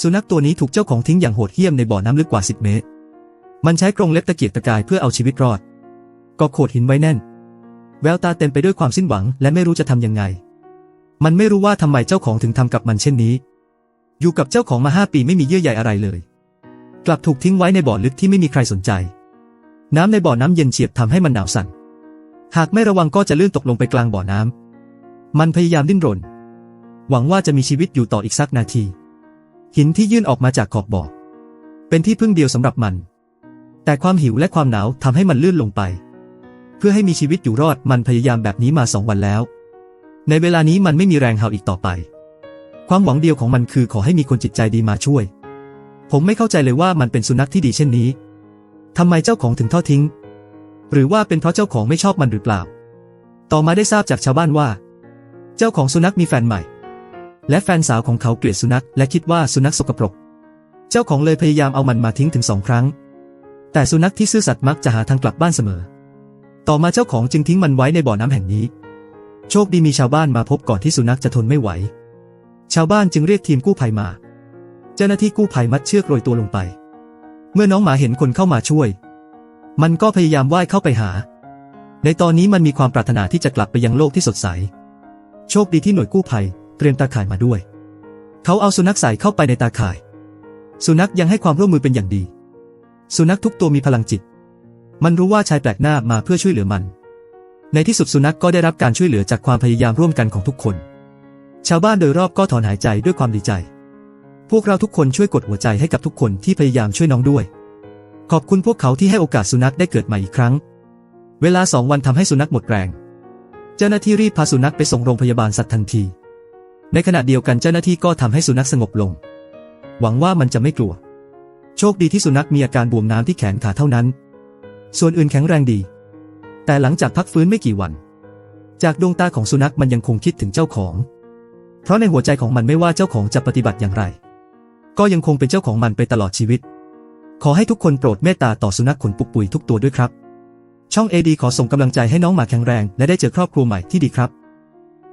สุนัขตัวนี้ถูกเจ้าของทิ้งอย่างโหดเหี้ยมในบ่อน้ำลึกกว่า 10 เมตร มันใช้กรงเล็บตะเกียกตะกายเพื่อเอาชีวิตรอด ก็โขดหินไว้แน่น แววตาเต็มไปด้วยความสิ้นหวังและไม่รู้จะทำยังไง มันไม่รู้ว่าทำไมเจ้าของถึงทำกับมันเช่นนี้ อยู่กับเจ้าของมาห้าปีไม่มีเยื่อใยอะไรเลย กลับถูกทิ้งไว้ในบ่อลึกที่ไม่มีใครสนใจ น้ำในบ่อน้ำเย็นเฉียบทำให้มันหนาวสั่น หากไม่ระวังก็จะลื่นตกลงไปกลางบ่อน้ำมันพยายามดิ้นรน หวังว่าจะมีชีวิตอยู่ต่ออีกสักนาที หินที่ยื่นออกมาจากขอบบ่อเป็นที่พึ่งเดียวสำหรับมัน แต่ความหิวและความหนาวทำให้มันลื่นลงไป เพื่อให้มีชีวิตอยู่รอดมันพยายามแบบนี้มาสองวันแล้ว ในเวลานี้มันไม่มีแรงเห่าอีกต่อไป ความหวังเดียวของมันคือขอให้มีคนจิตใจดีมาช่วย ผมไม่เข้าใจเลยว่ามันเป็นสุนัขที่ดีเช่นนี้ทำไมเจ้าของถึงทอดทิ้ง หรือว่าเป็นเพราะเจ้าของไม่ชอบมันหรือเปล่า ต่อมาได้ทราบจากชาวบ้านว่า เจ้าของสุนัขมีแฟนใหม่ และแฟนสาวของเขาเกลียดสุนัขและคิดว่าสุนัขสกปรก เจ้าของเลยพยายามเอามันมาทิ้งถึงสองครั้ง แต่สุนัขที่ซื่อสัตย์มักจะหาทางกลับบ้านเสมอ ต่อมาเจ้าของจึงทิ้งมันไว้ในบ่อน้ำแห่งนี้ โชคดีมีชาวบ้านมาพบก่อนที่สุนัขจะทนไม่ไหว ชาวบ้านจึงเรียกทีมกู้ภัยมา เจ้าหน้าที่กู้ภัยมัดเชือกโรยตัวลงไป เมื่อน้องหมาเห็นคนเข้ามาช่วย มันก็พยายามว่ายเข้าไปหา ในตอนนี้มันมีความปรารถนาที่จะกลับไปยังโลกที่สดใส โชคดีที่หน่วยกู้ภัย เตรียมตาข่ายมาด้วย เขาเอาสุนัขใส่เข้าไปในตาข่าย สุนัขยังให้ความร่วมมือเป็นอย่างดี สุนัขทุกตัวมีพลังจิต มันรู้ว่าชายแปลกหน้ามาเพื่อช่วยเหลือมัน ในที่สุดสุนัขก็ได้รับการช่วยเหลือจากความพยายามร่วมกันของทุกคน ชาวบ้านโดยรอบก็ถอนหายใจด้วยความดีใจ พวกเราทุกคนช่วยกดหัวใจให้กับทุกคนที่พยายามช่วยน้องด้วย ขอบคุณพวกเขาที่ให้โอกาสสุนัขได้เกิดใหม่อีกครั้ง เวลาสองวันทำให้สุนัขหมดแรง เจ้าหน้าที่รีบพาสุนัขไปส่งโรงพยาบาลสัตว์ทันที ในขณะเดียวกันเจ้าหน้าที่ก็ทำให้สุนัขสงบลง หวังว่ามันจะไม่กลัว โชคดีที่สุนัขมีอาการบวมน้ำที่แขนขาเท่านั้น ส่วนอื่นแข็งแรงดี แต่หลังจากพักฟื้นไม่กี่วัน จากดวงตาของสุนัขมันยังคงคิดถึงเจ้าของ เพราะในหัวใจของมันไม่ว่าเจ้าของจะปฏิบัติอย่างไร ก็ยังคงเป็นเจ้าของมันไปตลอดชีวิต ขอให้ทุกคนโปรดเมตตาต่อสุนัขขนปุกปุยทุกตัวด้วยครับ ช่อง AD ขอส่งกำลังใจให้น้องหมาแข็งแรง และได้เจอครอบครัวใหม่ที่ดีครับ